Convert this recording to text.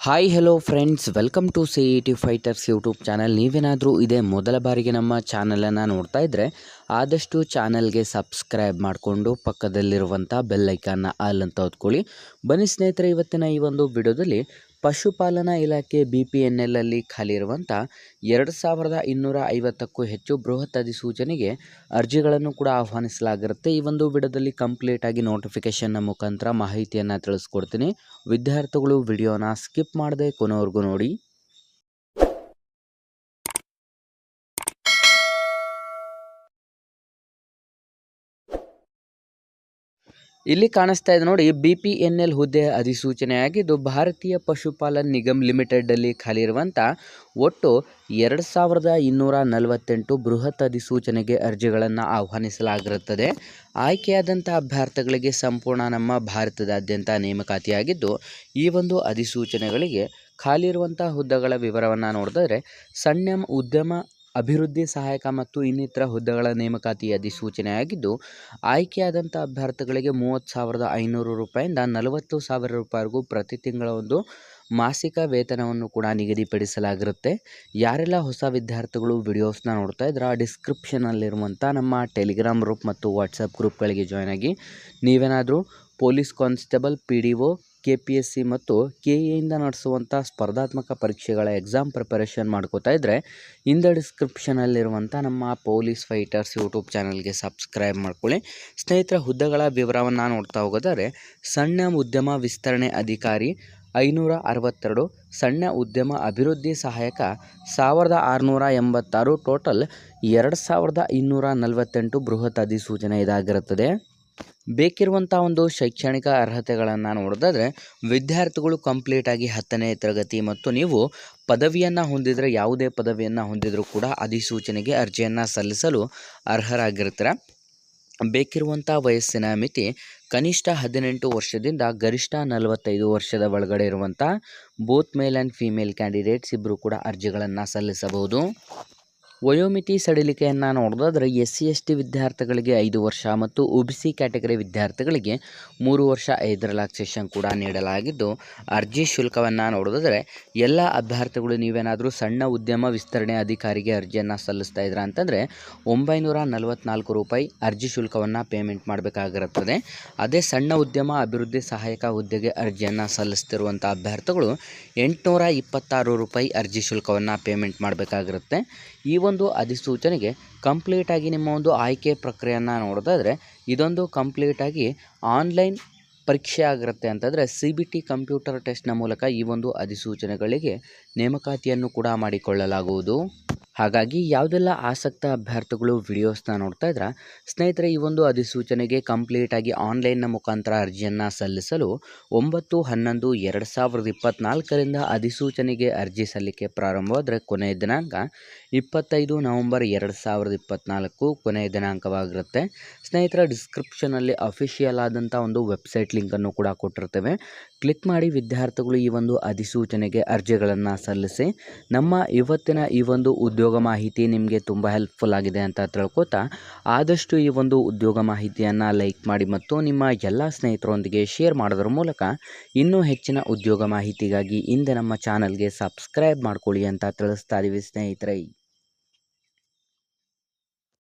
Hi hello friends welcome to C E T fighters YouTube channel ನೀವೇನಾದರೂ ಇದೇ ಮೊದಲ ಬಾರಿಗೆ ನಮ್ಮ ಚಾನಲನ್ನು ನೋಡ್ತಾ ಇದ್ದರೆ ಆದಷ್ಟು ಚಾನಲ್ಗೆ ಸಬ್ಸ್ಕ್ರೈಬ್ ಮಾಡಿಕೊಂಡು ಪಕ್ಕದಲ್ಲಿರುವಂಥ ಬೆಲ್ಲೈಕನ್ನ ಆಲ್ ಅಂತ ಹೊತ್ಕೊಳ್ಳಿ. ಬನ್ನಿ ಸ್ನೇಹಿತರೆ, ಇವತ್ತಿನ ಈ ಒಂದು ವಿಡಿಯೋದಲ್ಲಿ ಪಶುಪಾಲನಾ ಇಲಾಖೆ ಬಿ ಪಿ ಎನ್ ಎಲ್ಲಲ್ಲಿ ಖಾಲಿ ಇರುವಂಥ ಎರಡು ಸಾವಿರದ ಇನ್ನೂರ ಐವತ್ತಕ್ಕೂ ಹೆಚ್ಚು ಬೃಹತ್ ಅಧಿಸೂಚನೆಗೆ ಅರ್ಜಿಗಳನ್ನು ಕೂಡ ಆಹ್ವಾನಿಸಲಾಗಿರುತ್ತೆ. ಈ ಒಂದು ವಿಡಿಯೋದಲ್ಲಿ ಕಂಪ್ಲೀಟ್ ಆಗಿ ನೋಟಿಫಿಕೇಶನ್ನ ಮುಖಾಂತರ ಮಾಹಿತಿಯನ್ನು ತಿಳಿಸ್ಕೊಡ್ತೀನಿ. ವಿದ್ಯಾರ್ಥಿಗಳು ವಿಡಿಯೋನ ಸ್ಕಿಪ್ ಮಾಡದೆ ಕೊನೆವರೆಗೂ ನೋಡಿ. ಇಲ್ಲಿ ಕಾಣಿಸ್ತಾ ಇದೆ ನೋಡಿ ಬಿ ಪಿ ಎನ್ ಎಲ್ ಹುದ್ದೆ ಅಧಿಸೂಚನೆಯಾಗಿದ್ದು, ಭಾರತೀಯ ಪಶುಪಾಲನ್ ನಿಗಮ್ ಲಿಮಿಟೆಡ್ಡಲ್ಲಿ ಖಾಲಿ ಇರುವಂಥ ಒಟ್ಟು ಎರಡು ಸಾವಿರದ ಇನ್ನೂರ ನಲವತ್ತೆಂಟು ಬೃಹತ್ ಅಧಿಸೂಚನೆಗೆ ಅರ್ಜಿಗಳನ್ನು ಆಹ್ವಾನಿಸಲಾಗಿರುತ್ತದೆ. ಆಯ್ಕೆಯಾದಂಥ ಅಭ್ಯರ್ಥಿಗಳಿಗೆ ಸಂಪೂರ್ಣ ನಮ್ಮ ಭಾರತದಾದ್ಯಂತ ನೇಮಕಾತಿಯಾಗಿದ್ದು, ಈ ಒಂದು ಅಧಿಸೂಚನೆಗಳಿಗೆ ಖಾಲಿ ಇರುವಂಥ ಹುದ್ದೆಗಳ ವಿವರವನ್ನು ನೋಡಿದ್ರೆ, ಸಣ್ಣ ಉದ್ಯಮ ಅಭಿವೃದ್ಧಿ ಸಹಾಯಕ ಮತ್ತು ಇನ್ನಿತರ ಹುದ್ದೆಗಳ ನೇಮಕಾತಿ ಅಧಿಸೂಚನೆಯಾಗಿದ್ದು, ಆಯ್ಕೆಯಾದಂಥ ಅಭ್ಯರ್ಥಿಗಳಿಗೆ ಮೂವತ್ತು ಸಾವಿರದ ಐನೂರು ರೂಪಾಯಿಂದ ನಲವತ್ತು ಸಾವಿರ ರೂಪಾಯಿವರೆಗೂ ಪ್ರತಿ ತಿಂಗಳ ಒಂದು ಮಾಸಿಕ ವೇತನವನ್ನು ಕೂಡ ನಿಗದಿಪಡಿಸಲಾಗಿರುತ್ತೆ. ಯಾರೆಲ್ಲ ಹೊಸ ವಿದ್ಯಾರ್ಥಿಗಳು ವಿಡಿಯೋಸ್ನ ನೋಡ್ತಾ ಇದ್ರೆ, ಆ ಡಿಸ್ಕ್ರಿಪ್ಷನಲ್ಲಿರುವಂಥ ನಮ್ಮ ಟೆಲಿಗ್ರಾಮ್ ಗ್ರೂಪ್ ಮತ್ತು ವಾಟ್ಸಪ್ ಗ್ರೂಪ್ಗಳಿಗೆ ಜಾಯ್ನ್ ಆಗಿ ನೀವೇನಾದರೂ police constable, P D O K P S C ಮತ್ತು ಕೆ ಎಯಿಂದ ನಡೆಸುವಂಥ ಸ್ಪರ್ಧಾತ್ಮಕ ಪರೀಕ್ಷೆಗಳ ಎಕ್ಸಾಮ್ ಪ್ರಿಪರೇಷನ್ ಮಾಡ್ಕೋತಾ ಇದ್ದರೆ ಇಂದ ಡಿಸ್ಕ್ರಿಪ್ಷನಲ್ಲಿರುವಂಥ ನಮ್ಮ ಪೊಲೀಸ್ ಫೈಟರ್ಸ್ ಯೂಟ್ಯೂಬ್ ಚಾನಲ್ಗೆ ಸಬ್ಸ್ಕ್ರೈಬ್ ಮಾಡ್ಕೊಳ್ಳಿ. ಸ್ನೇಹಿತರ, ಹುದ್ದೆಗಳ ವಿವರವನ್ನು ನೋಡ್ತಾ ಹೋಗೋದಾದ್ರೆ, ಸಣ್ಣ ಉದ್ಯಮ ವಿಸ್ತರಣೆ ಅಧಿಕಾರಿ ಐನೂರ ಅರವತ್ತೆರಡು ಸಣ್ಣ ಉದ್ಯಮ ಅಭಿವೃದ್ಧಿ ಸಹಾಯಕ ಸಾವಿರದ ಆರುನೂರ ಎಂಬತ್ತಾರು ಟೋಟಲ್ ಎರಡು ಸಾವಿರದ ಇನ್ನೂರ ನಲವತ್ತೆಂಟು ಬೃಹತ್ ಅಧಿಸೂಚನೆ ಇದಾಗಿರುತ್ತದೆ. ಬೇಕಿರುವಂಥ ಒಂದು ಶೈಕ್ಷಣಿಕ ಅರ್ಹತೆಗಳನ್ನು ನೋಡೋದಾದರೆ, ವಿದ್ಯಾರ್ಥಿಗಳು ಕಂಪ್ಲೀಟ್ ಆಗಿ ಹತ್ತನೇ ತರಗತಿ ಮತ್ತು ನೀವು ಪದವಿಯನ್ನು ಹೊಂದಿದರೆ, ಯಾವುದೇ ಪದವಿಯನ್ನು ಹೊಂದಿದರೂ ಕೂಡ ಅಧಿಸೂಚನೆಗೆ ಅರ್ಜಿಯನ್ನು ಸಲ್ಲಿಸಲು ಅರ್ಹರಾಗಿರ್ತೀರ. ಬೇಕಿರುವಂಥ ವಯಸ್ಸಿನ ಮಿತಿ, ಕನಿಷ್ಠ ಹದಿನೆಂಟು ವರ್ಷದಿಂದ ಗರಿಷ್ಠ ನಲವತ್ತೈದು ವರ್ಷದ ಒಳಗಡೆ ಇರುವಂಥ both male and female candidates ಇಬ್ಬರು ಕೂಡ ಅರ್ಜಿಗಳನ್ನು ಸಲ್ಲಿಸಬಹುದು. ವಯೋಮಿತಿ ಸಡಿಲಿಕೆಯನ್ನು ನೋಡೋದಾದರೆ ಎಸ್ ಸಿ ಎಸ್ ಟಿ ವಿದ್ಯಾರ್ಥಿಗಳಿಗೆ ಐದು ವರ್ಷ ಮತ್ತು ಒ ಬಿ ಸಿ ಕ್ಯಾಟಗರಿ ವಿದ್ಯಾರ್ಥಿಗಳಿಗೆ ಮೂರು ವರ್ಷ ಐದು ರಿಲ್ಯಾಕ್ಸೇಷನ್ ಕೂಡ ನೀಡಲಾಗಿದ್ದು, ಅರ್ಜಿ ಶುಲ್ಕವನ್ನು ನೋಡೋದಾದರೆ ಎಲ್ಲ ಅಭ್ಯರ್ಥಿಗಳು ನೀವೇನಾದರೂ ಸಣ್ಣ ಉದ್ಯಮ ವಿಸ್ತರಣೆ ಅಧಿಕಾರಿಗೆ ಅರ್ಜಿಯನ್ನು ಸಲ್ಲಿಸ್ತಾ ಇದ್ದೀರಾ ಅಂತಂದರೆ ಒಂಬೈನೂರ ನಲವತ್ತ್ನಾಲ್ಕು ರೂಪಾಯಿ ಅರ್ಜಿ ಶುಲ್ಕವನ್ನು ಪೇಮೆಂಟ್ ಮಾಡಬೇಕಾಗಿರುತ್ತದೆ. ಅದೇ ಸಣ್ಣ ಉದ್ಯಮ ಅಭಿವೃದ್ಧಿ ಸಹಾಯಕ ಹುದ್ದೆಗೆ ಅರ್ಜಿಯನ್ನು ಸಲ್ಲಿಸ್ತಿರುವಂಥ ಅಭ್ಯರ್ಥಿಗಳು ಎಂಟುನೂರ ಇಪ್ಪತ್ತಾರು ರೂಪಾಯಿ ಅರ್ಜಿ ಶುಲ್ಕವನ್ನು ಪೇಮೆಂಟ್ ಮಾಡಬೇಕಾಗಿರುತ್ತೆ. ಈ ಒಂದು ಅಧಿಸೂಚನೆಗೆ ಕಂಪ್ಲೀಟಾಗಿ ನಿಮ್ಮ ಒಂದು ಆಯ್ಕೆ ಪ್ರಕ್ರಿಯೆಯನ್ನು ನೋಡೋದಾದರೆ, ಇದೊಂದು ಕಂಪ್ಲೀಟಾಗಿ ಆನ್ಲೈನ್ ಪರೀಕ್ಷೆ ಆಗಿರುತ್ತೆ ಅಂತಂದರೆ ಸಿ ಬಿ ಟಿ ಕಂಪ್ಯೂಟರ್ ಟೆಸ್ಟ್ನ ಮೂಲಕ ಈ ಒಂದು ಅಧಿಸೂಚನೆಗಳಿಗೆ ನೇಮಕಾತಿಯನ್ನು ಕೂಡ ಮಾಡಿಕೊಳ್ಳಲಾಗುವುದು. ಹಾಗಾಗಿ ಯಾವುದೆಲ್ಲ ಆಸಕ್ತ ಅಭ್ಯರ್ಥಿಗಳು ವಿಡಿಯೋಸ್ನ ನೋಡ್ತಾ ಇದ್ರೆ, ಸ್ನೇಹಿತರೆ, ಈ ಒಂದು ಅಧಿಸೂಚನೆಗೆ ಕಂಪ್ಲೀಟಾಗಿ ಆನ್ಲೈನ್ನ ಮುಖಾಂತರ ಅರ್ಜಿಯನ್ನು ಸಲ್ಲಿಸಲು ಒಂಬತ್ತು, ಹನ್ನೊಂದು, ಎರಡು ಸಾವಿರದ ಇಪ್ಪತ್ತ್ನಾಲ್ಕರಿಂದ ಅಧಿಸೂಚನೆಗೆ ಅರ್ಜಿ ಸಲ್ಲಿಕೆ ಪ್ರಾರಂಭವಾದರೆ ಕೊನೆಯ ದಿನಾಂಕ ಇಪ್ಪತ್ತೈದು ನವಂಬರ್ ಎರಡು ಸಾವಿರದ ಇಪ್ಪತ್ತ್ನಾಲ್ಕು ಕೊನೆಯ ದಿನಾಂಕವಾಗಿರುತ್ತೆ. ಸ್ನೇಹಿತರ ಡಿಸ್ಕ್ರಿಪ್ಷನಲ್ಲಿ ಅಫಿಷಿಯಲ್ ಆದಂಥ ಒಂದು ವೆಬ್ಸೈಟ್ ಲಿಂಕನ್ನು ಕೂಡ ಕೊಟ್ಟಿರ್ತೇವೆ. ಕ್ಲಿಕ್ ಮಾಡಿ ವಿದ್ಯಾರ್ಥಿಗಳು ಈ ಒಂದು ಅಧಿಸೂಚನೆಗೆ ಅರ್ಜಿಗಳನ್ನು ಸಲ್ಲಿಸಿ ನಮ್ಮ ಇವತ್ತಿನ ಈ ಒಂದು ಉದ್ಯೋಗ ಮಾಹಿತಿ ನಿಮಗೆ ತುಂಬ ಹೆಲ್ಪ್ಫುಲ್ ಆಗಿದೆ ಅಂತ ತಿಳ್ಕೊತಾ ಆದಷ್ಟು ಈ ಒಂದು ಉದ್ಯೋಗ ಮಾಹಿತಿಯನ್ನು ಲೈಕ್ ಮಾಡಿ ಮತ್ತು ನಿಮ್ಮ ಎಲ್ಲ ಸ್ನೇಹಿತರೊಂದಿಗೆ ಶೇರ್ ಮಾಡೋದ್ರ ಮೂಲಕ ಇನ್ನೂ ಹೆಚ್ಚಿನ ಉದ್ಯೋಗ ಮಾಹಿತಿಗಾಗಿ ಹಿಂದೆ ನಮ್ಮ ಚಾನಲ್ಗೆ ಸಬ್ಸ್ಕ್ರೈಬ್ ಮಾಡ್ಕೊಳ್ಳಿ ಅಂತ ತಿಳಿಸ್ತಾ ಇದ್ದೀವಿ ಸ್ನೇಹಿತರೆ.